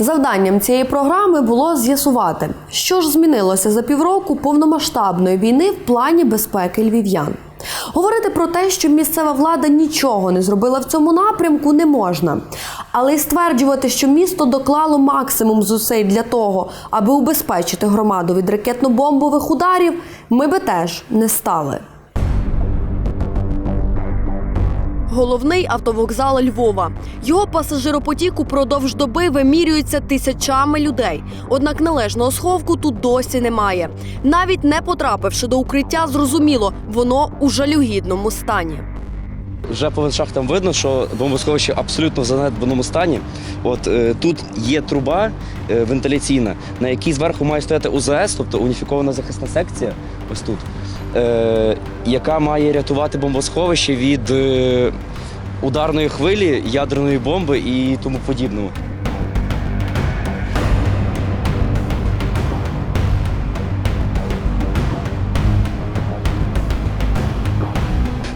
Завданням цієї програми було з'ясувати, що ж змінилося за півроку повномасштабної війни в плані безпеки львів'ян. Говорити про те, що місцева влада нічого не зробила в цьому напрямку, не можна. Але й стверджувати, що місто доклало максимум зусиль для того, аби убезпечити громаду від ракетно-бомбових ударів, ми би теж не стали. Головний автовокзал Львова. Його пасажиропотік упродовж доби вимірюється тисячами людей. Однак належного сховку тут досі немає. Навіть не потрапивши до укриття, зрозуміло, воно у жалюгідному стані. Вже по шахтам видно, що бомбосховище абсолютно в занедбаному стані. От е, тут є труба е, вентиляційна, на якій зверху має стояти УЗС, тобто уніфікована захисна секція, ось тут, яка має рятувати бомбосховище від е, ударної хвилі, ядерної бомби і тому подібного.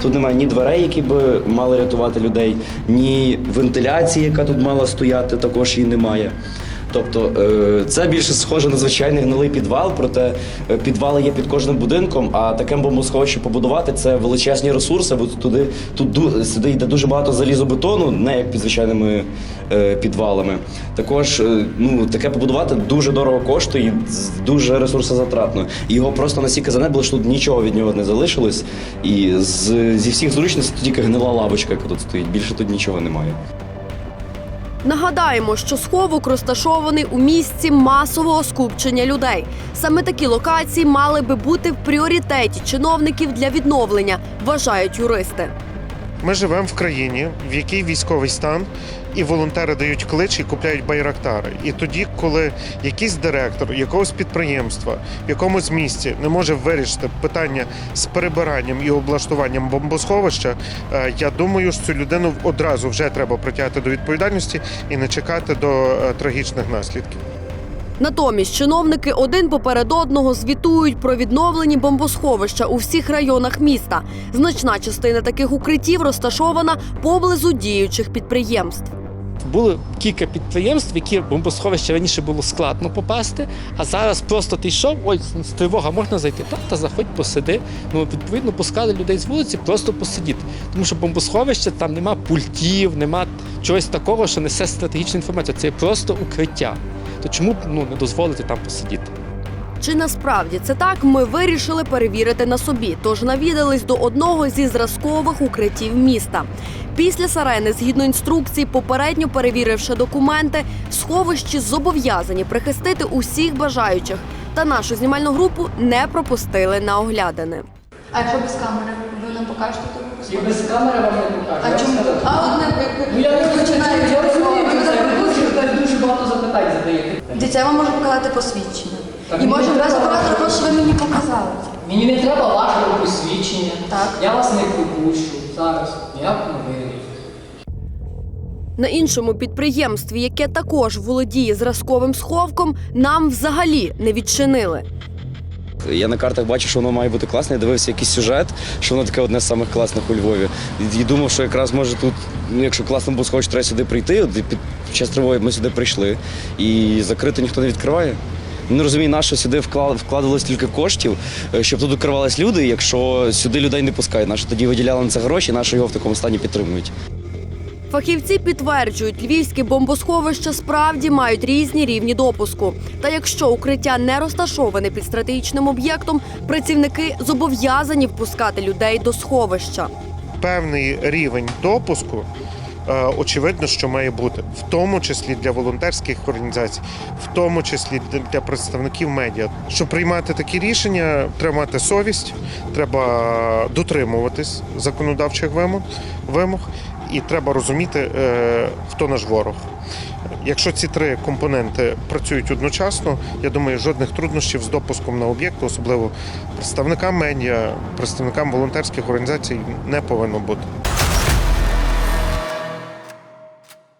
Тут немає ні дверей, які б мали рятувати людей, ні вентиляції, яка тут мала стояти, також її немає. Тобто е, це більше схоже на звичайний гнилий підвал, проте е, підвали є під кожним будинком, а таке бомбосховище побудувати це величезні ресурси, бо туди тут сюди йде дуже багато залізобетону, не як під звичайними е, підвалами. Також ну таке побудувати дуже дорого коштує, і дуже ресурсозатратно. Його просто настільки занедбали, що тут нічого від нього не залишилось. І з, зі всіх зручностей тільки гнила лавочка, яка тут стоїть. Більше тут нічого немає. Нагадаємо, що сховок розташований у місці масового скупчення людей. Саме такі локації мали би бути в пріоритеті чиновників для відновлення, вважають юристи. Ми живемо в країні, в якій військовий стан, і волонтери дають клич і купляють байрактари. І тоді, коли якийсь директор якогось підприємства в якомусь місті не може вирішити питання з перебиранням і облаштуванням бомбосховища, е, я думаю, що цю людину одразу вже треба притягти до відповідальності і не чекати до е, трагічних наслідків. Натомість чиновники один поперед одного звітують про відновлені бомбосховища у всіх районах міста. Значна частина таких укриттів розташована поблизу діючих підприємств. Було кілька підприємств, які бомбосховище раніше було складно попасти, а зараз просто ти йшов, ой, тривога, можна зайти. Та, та заходь, посиди. Ну, відповідно, пускали людей з вулиці просто посидіти. Тому що бомбосховище там нема пультів, нема чогось такого, що несе стратегічну інформацію. Це просто укриття. То чому б ну, не дозволити там посидіти? Чи насправді це так? Ми вирішили перевірити на собі, тож навідались до одного зі зразкових укриттів міста. Після сарени, згідно інструкцій, попередньо перевіривши документи, сховищі зобов'язані прихистити усіх бажаючих. Та нашу знімальну групу не пропустили на оглядини. А якщо без камери, ви нам покажете ту І без камери вам не покажу. А чому? А от не Ну я не розумію, це ви дуже багато запитань задаєте. Дитя вам можу показати посвідчення. Так І мені може не без треба. оператора, що ви мені показали. Мені не треба вашого посвідчення. Так. Я вас не пропущу зараз. Я не. На іншому підприємстві, яке також володіє зразковим сховком, нам взагалі не відчинили. Я на картах бачу, що воно має бути класне. Я дивився якийсь сюжет, що воно таке одне з самих класних у Львові. І, думав, що якраз може тут, ну якщо класно було схоче, треба сюди прийти. От під час тривоги ми сюди прийшли. І закрито ніхто не відкриває. Не розумію, на що сюди вклад- вкладалось тільки коштів, е, щоб тут укривались люди. Якщо сюди людей не пускають, на що тоді виділяли на це гроші, на що його в такому стані підтримують. Фахівці підтверджують, львівські бомбосховища справді мають різні рівні допуску. Та якщо укриття не розташоване під стратегічним об'єктом, працівники зобов'язані впускати людей до сховища. певний рівень допуску. е, Очевидно, що має бути, в тому числі для волонтерських організацій, в тому числі для- представників медіа. Щоб приймати такі рішення, треба мати совість, треба дотримуватись законодавчих вимог, вимог і треба розуміти, е, хто наш ворог. Якщо ці три компоненти працюють одночасно, я думаю, жодних труднощів з допуском на об'єкти, особливо представникам медіа, представникам волонтерських організацій, не повинно бути.